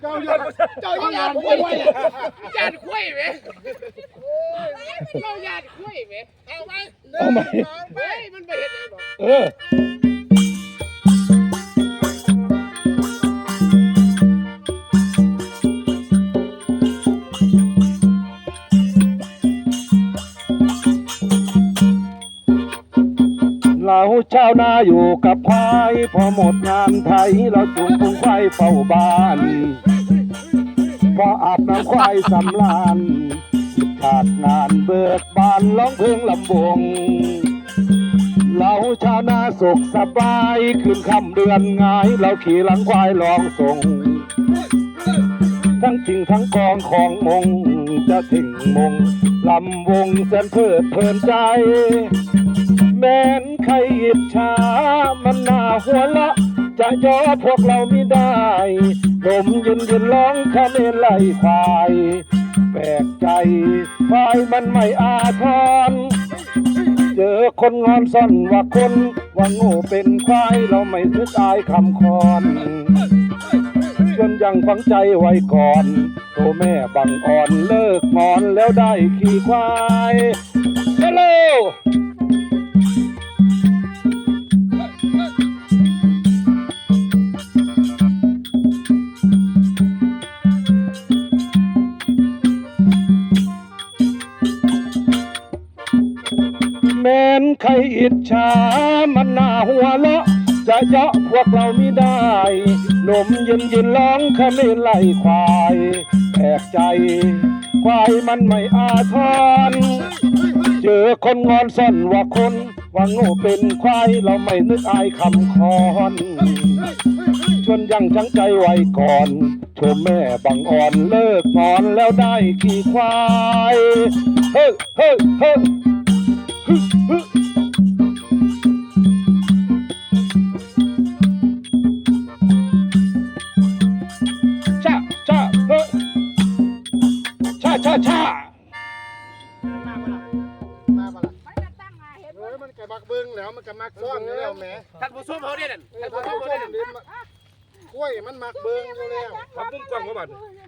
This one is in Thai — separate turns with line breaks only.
เจ้าอย่าเจ้าอย่าคุย
ยานคุยไหมเรายานคุยไหมเอาไหม
เอาไหม
เฮ้ยมันไปเห็นอะไรบอก
เออ เราชาวนาอยู่กับควายพอหมดงานไทยเราจูงพุงควายเฝ้าบ้านพออาบน้ำควายสำลานขาดงานเบิกบานร้องเพลงลำวงเราชาวนาสุขสบายคืนค่ำเดือนงาย เราขี่หลังควายลองส่ง ทั้งจริงทั้งกองของมงจะถึงมงลำวงแสนเพลิดเพลินใจ แม้นใครอิจฉามันหน่าหัวละ จะย่อพวกเราไม่ได้ลมเยืนเยืนร้องคาเมนไล่ควาย แปลกใจควายมันไม่อาทรเจอคนงอนซ่อนว่าคนว่าโง่เป็นควายเราไม่ทึกอายคำคอนจนยังฝังใจไว้ก่อนโตแม่บังอ่อนเลิกงอนแล้วได้ขี่ควายฮัลโหล ใครอิจฉามันหน่าหัวเราะจะเยาะพวกเราไม่ได้ลมเย็นเย็นร้องขมิ้นไล่ควายแปลกใจ ควายมันไม่อาทรเจอคนงอนซ่อนว่าคนว่าโง่เป็นควายเราไม่นึกอายคำคอนชวนยังจังใจไว้ก่อนชมแม่บังอ่อนเลิกงอนแล้วได้ขี่ควาย เฮ้เฮ้เฮ้ ชาชาชา
มาบ่ล่ะมาบ่ล่ะ
มันจะตั้งมาเห็น
เออมันก็มักเบิ่งแล้วมันก็มักซ่อนอยู่แล้วแหม
ท่านผู้ชมเขาเนี่ยนั่น
เออ
ท่าน
ถ้า
ผู้ช
เขา
ม
ช
เขา
ม
เนี่ย
ดินกล้วยมันมักเบิ่งอยู่แล้ว
ครับมุ้งกล้องมาบัด